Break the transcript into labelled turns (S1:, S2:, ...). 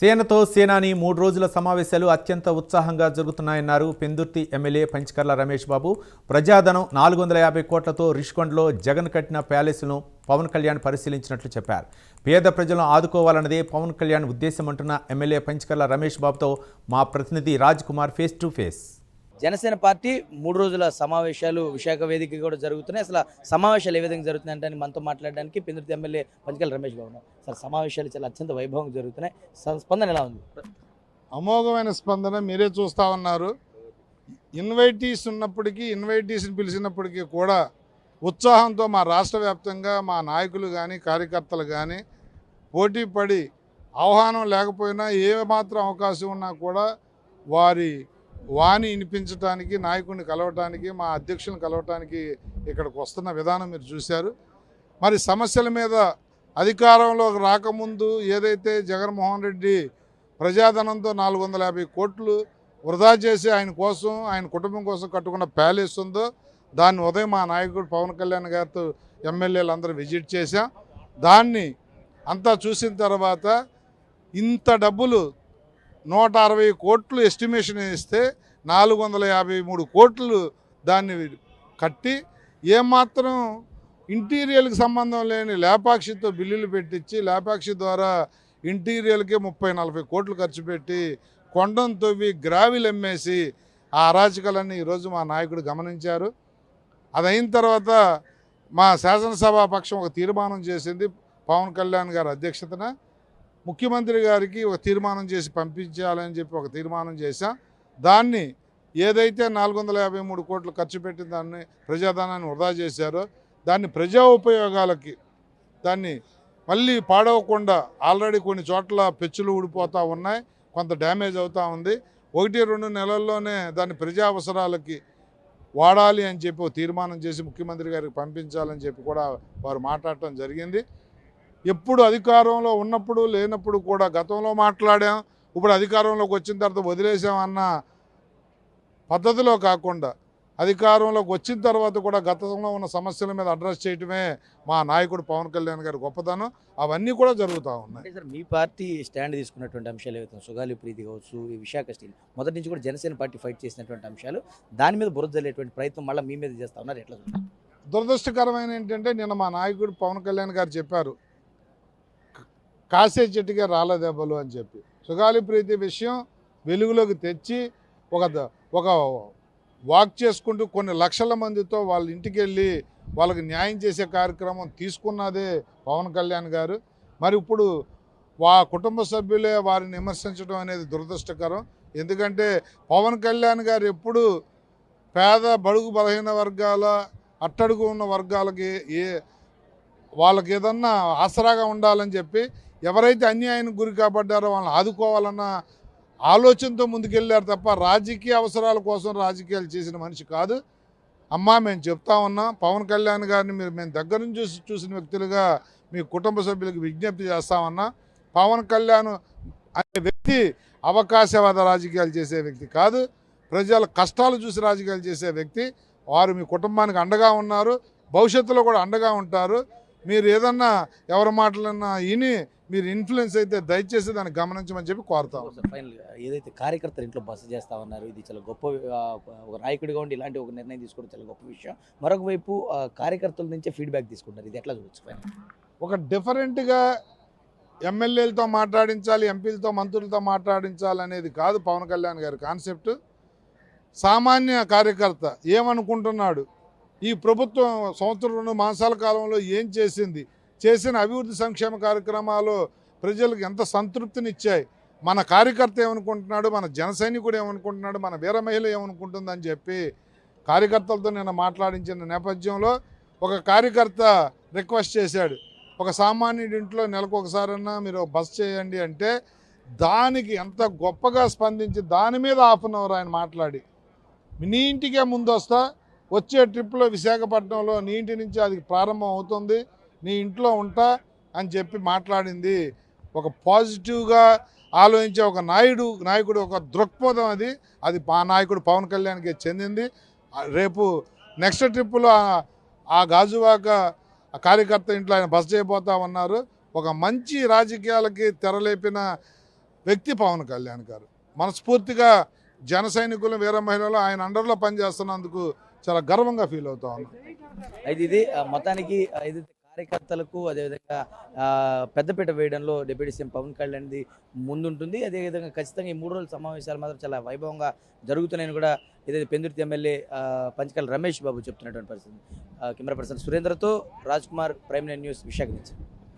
S1: సేనతో సేనాని మూడు రోజుల సమావేశాలు అత్యంత ఉత్సాహంగా జరుగుతున్నాయన్నారు పెందుర్తి ఎమ్మెల్యే పంచకర్ల రమేష్ బాబు. ప్రజాధనం నాలుగు వందల యాభై కోట్లతో రిష్కొండలో జగన్ కట్టిన ప్యాలెస్ను పవన్ కళ్యాణ్ పరిశీలించినట్లు చెప్పారు. పేద ప్రజలను ఆదుకోవాలన్నదే పవన్ కళ్యాణ్ ఉద్దేశం అంటున్న ఎమ్మెల్యే పంచకర్ల రమేష్ బాబుతో మా ప్రతినిధి Raj Kumar face to face.
S2: Janasena party మూడు రోజుల సమావేశాలు విశాఖ వేదిక కూడా జరుగుతున్నాయి. అసలు సమావేశాలు ఏ విధంగా జరుగుతున్నాయి అంటే మనతో మాట్లాడడానికి పెందుర్తి ఎమ్మెల్యే పంచకల్ రమేష్ బాబు సార్ సమావేశాలు చాలా అత్యంత వైభవంగా జరుగుతున్నాయి. స్పందన ఎలా ఉంది?
S3: అమోఘమైన స్పందన మీరే చూస్తూ ఉన్నారు. ఇన్వైటీస్ ఉన్నప్పటికీ ఇన్వైటీస్ని పిలిచినప్పటికీ కూడా ఉత్సాహంతో మా రాష్ట్ర వ్యాప్తంగా మా నాయకులు కానీ కార్యకర్తలు కానీ పోటీ పడి ఆహ్వానం లేకపోయినా ఏమాత్రం అవకాశం ఉన్నా కూడా వారి వాణి వినిపించడానికి నాయకుడిని కలవటానికి మా అధ్యక్షుని కలవటానికి ఇక్కడికి వస్తున్న విధానం మీరు చూశారు. మరి సమస్యల మీద అధికారంలోకి రాకముందు ఏదైతే జగన్మోహన్ రెడ్డి ప్రజాధనంతో నాలుగు వందల యాభై కోట్లు వృధా చేసి ఆయన కోసం ఆయన కుటుంబం కోసం కట్టుకున్న ప్యాలెస్ ఉందో దాన్ని ఉదయం మా నాయకుడు పవన్ కళ్యాణ్ గారితో ఎమ్మెల్యేలు అందరూ విజిట్ చేశాం. దాన్ని అంతా చూసిన తర్వాత ఇంత డబ్బులు నూట అరవై కోట్లు ఎస్టిమేషన్ ఇస్తే నాలుగు వందల యాభై మూడు కోట్లు దాన్ని కట్టి ఏమాత్రం ఇంటీరియర్కి సంబంధం లేని లేపాక్షితో బిల్లులు పెట్టించి లేపాక్షి ద్వారా ఇంటీరియర్కే ముప్పై నలభై కోట్లు ఖర్చు పెట్టి కొండను తవ్వి గ్రావిల్ అమ్మేసి ఆ అరాచకాలన్నీ ఈరోజు మా నాయకుడు గమనించారు. అది అయిన తర్వాత మా శాసనసభా పక్షం ఒక తీర్మానం చేసింది. పవన్ కళ్యాణ్ గారి అధ్యక్షతన ముఖ్యమంత్రి గారికి ఒక తీర్మానం చేసి పంపించాలని చెప్పి ఒక తీర్మానం చేశాం. దాన్ని ఏదైతే నాలుగు వందల యాభై మూడు కోట్లు ఖర్చు పెట్టిన దాన్ని ప్రజాధనాన్ని వృధా చేశారో దాన్ని ప్రజా ఉపయోగాలకి దాన్ని మళ్ళీ పాడవకుండా ఆల్రెడీ కొన్ని చోట్ల పెచ్చులు ఊడిపోతూ ఉన్నాయి కొంత డ్యామేజ్ అవుతూ ఉంది. ఒకటి రెండు నెలల్లోనే దాన్ని ప్రజా అవసరాలకి వాడాలి అని చెప్పి తీర్మానం చేసి ముఖ్యమంత్రి గారికి పంపించాలని చెప్పి కూడా వారు మాట్లాడటం జరిగింది. ఎప్పుడు అధికారంలో ఉన్నప్పుడు లేనప్పుడు కూడా గతంలో మాట్లాడాం ఇప్పుడు అధికారంలోకి వచ్చిన తర్వాత వదిలేసామన్న పద్ధతిలో కాకుండా అధికారంలోకి వచ్చిన తర్వాత కూడా గతంలో ఉన్న సమస్యల మీద అడ్రస్ చేయటమే మా నాయకుడు పవన్ కళ్యాణ్ గారి గొప్పతనం అవన్నీ కూడా జరుగుతూ ఉన్నాయి
S2: సార్ మీ పార్టీ స్టాండ్ తీసుకున్నటువంటి అంశాలు ఏవైతే సుగాలి ప్రీతి కావచ్చు ఈ విశాఖ స్టీల్ మొదటి నుంచి కూడా జనసేన పార్టీ ఫైట్ చేసినటువంటి అంశాలు దాని మీద బురద జల్లేటువంటి ప్రయత్నం మళ్ళీ మీ మీద చేస్తా ఉన్నారు ఎట్లా?
S3: దురదృష్టకరమైన ఏంటంటే నిన్న మా నాయకుడు పవన్ కళ్యాణ్ గారు చెప్పారు కాసే చెట్టుగా రాళ్ళ దెబ్బలు అని చెప్పి. సుగాలి ప్రీతి విషయం వెలుగులోకి తెచ్చి ఒక ఒక వాక్ చేసుకుంటూ కొన్ని లక్షల మందితో వాళ్ళ ఇంటికి వెళ్ళి వాళ్ళకి న్యాయం చేసే కార్యక్రమం తీసుకున్నదే పవన్ కళ్యాణ్ గారు. మరి ఇప్పుడు వా కుటుంబ సభ్యులే వారిని విమర్శించడం అనేది దురదృష్టకరం. ఎందుకంటే పవన్ కళ్యాణ్ గారు ఎప్పుడు పేద బడుగు బలహీన వర్గాల అట్టడుగు ఉన్న వర్గాలకి ఏ వాళ్ళకి ఏదన్నా ఆసరాగా ఉండాలని చెప్పి ఎవరైతే అన్యాయానికి గురి కాబడ్డారో వాళ్ళని ఆదుకోవాలన్న ఆలోచనతో ముందుకెళ్ళారు తప్ప రాజకీయ అవసరాల కోసం రాజకీయాలు చేసిన మనిషి కాదు. అమ్మా మేము చెప్తా ఉన్నాం. పవన్ కళ్యాణ్ గారిని మీరు మేము దగ్గర నుంచి చూసి చూసిన వ్యక్తులుగా మీ కుటుంబ సభ్యులకు విజ్ఞప్తి చేస్తామన్నా పవన్ కళ్యాణ్ అనే వ్యక్తి అవకాశవాద రాజకీయాలు చేసే వ్యక్తి కాదు. ప్రజల కష్టాలు చూసి రాజకీయాలు చేసే వ్యక్తి. వారు మీ కుటుంబానికి అండగా ఉన్నారు. భవిష్యత్తులో కూడా అండగా ఉంటారు. మీరు ఏదన్నా ఎవరి మాటలన్నా విని మీరు ఇన్ఫ్లుయెన్స్ అయితే దయచేసి దాన్ని గమనించమని చెప్పి కోరుతాం
S2: ఫైనల్ ఏదైతే కార్యకర్తలు ఇంట్లో బస చేస్తా ఉన్నారు ఇది చాలా గొప్ప ఒక నాయకుడిగా ఉండి ఇలాంటి ఒక నిర్ణయం తీసుకోవడం చాలా గొప్ప విషయం. మరొక వైపు కార్యకర్తల నుంచే ఫీడ్బ్యాక్ తీసుకుంటారు ఇది ఎట్లా చూడొచ్చు ఫైనల్
S3: ఒక డిఫరెంట్గా ఎమ్మెల్యేలతో మాట్లాడించాలి ఎంపీలతో మంత్రులతో మాట్లాడించాలి అనేది కాదు పవన్ కళ్యాణ్ గారి కాన్సెప్ట్ సామాన్య కార్యకర్త ఏమనుకుంటున్నాడు? ఈ ప్రభుత్వం సంవత్సరం రెండు మాసాల కాలంలో ఏం చేసింది? చేసిన అభివృద్ధి సంక్షేమ కార్యక్రమాలు ప్రజలకు ఎంత సంతృప్తినిచ్చాయి? మన కార్యకర్త ఏమనుకుంటున్నాడు? మన జన సైనికుడు ఏమనుకుంటున్నాడు? మన వీర మహిళ ఏమనుకుంటుందని చెప్పి కార్యకర్తలతో నిన్న మాట్లాడించిన నేపథ్యంలో ఒక కార్యకర్త రిక్వెస్ట్ చేశాడు. ఒక సామాన్యుడి ఇంట్లో నెలకు ఒకసారన్నా మీరు బస్ చేయండి అంటే దానికి ఎంత గొప్పగా స్పందించి దాని మీద హాఫ్ అన్ అవర్ ఆయన మాట్లాడి నీ ఇంటికే ముందు వస్తా వచ్చే ట్రిప్లో విశాఖపట్నంలో నీ ఇంటి నుంచి అది ప్రారంభం అవుతుంది నీ ఇంట్లో ఉంటా అని చెప్పి మాట్లాడింది. ఒక పాజిటివ్గా ఆలోచించే ఒక నాయుడు నాయకుడు ఒక దృక్పథం అది. అది మా నాయకుడు పవన్ కళ్యాణ్కి చెందింది. రేపు నెక్స్ట్ ట్రిప్పులో ఆ- గాజువాక ఆ కార్యకర్త ఇంట్లో ఆయన బస చేయబోతా ఉన్నారు. ఒక మంచి రాజకీయాలకి తెరలేపిన వ్యక్తి పవన్ కళ్యాణ్ గారు. మనస్ఫూర్తిగా జన సైనికులు వీర మహిళలు ఆయన అండర్లో పనిచేస్తున్నందుకు చాలా గర్వంగా ఫీల్ అవుతా ఉన్నాం.
S2: అయితే ఇది మొత్తానికి ఇది కార్యకర్తలకు అదేవిధంగా పెద్దపీట వేయడంలో డిప్యూటీ సీఎం పవన్ కళ్యాణ్ది ముందుంటుంది. అదేవిధంగా ఖచ్చితంగా ఈ మూడు రోజుల సమావేశాలు మాత్రం చాలా వైభవంగా జరుగుతున్నాయని కూడా ఏదైతే పెందుర్తి ఎమ్మెల్యే పంచకల్ రమేష్ బాబు చెప్తున్నటువంటి పరిస్థితి. Camera person సురేంద్రతో Raj Kumar prime nine news Visakha నుంచి.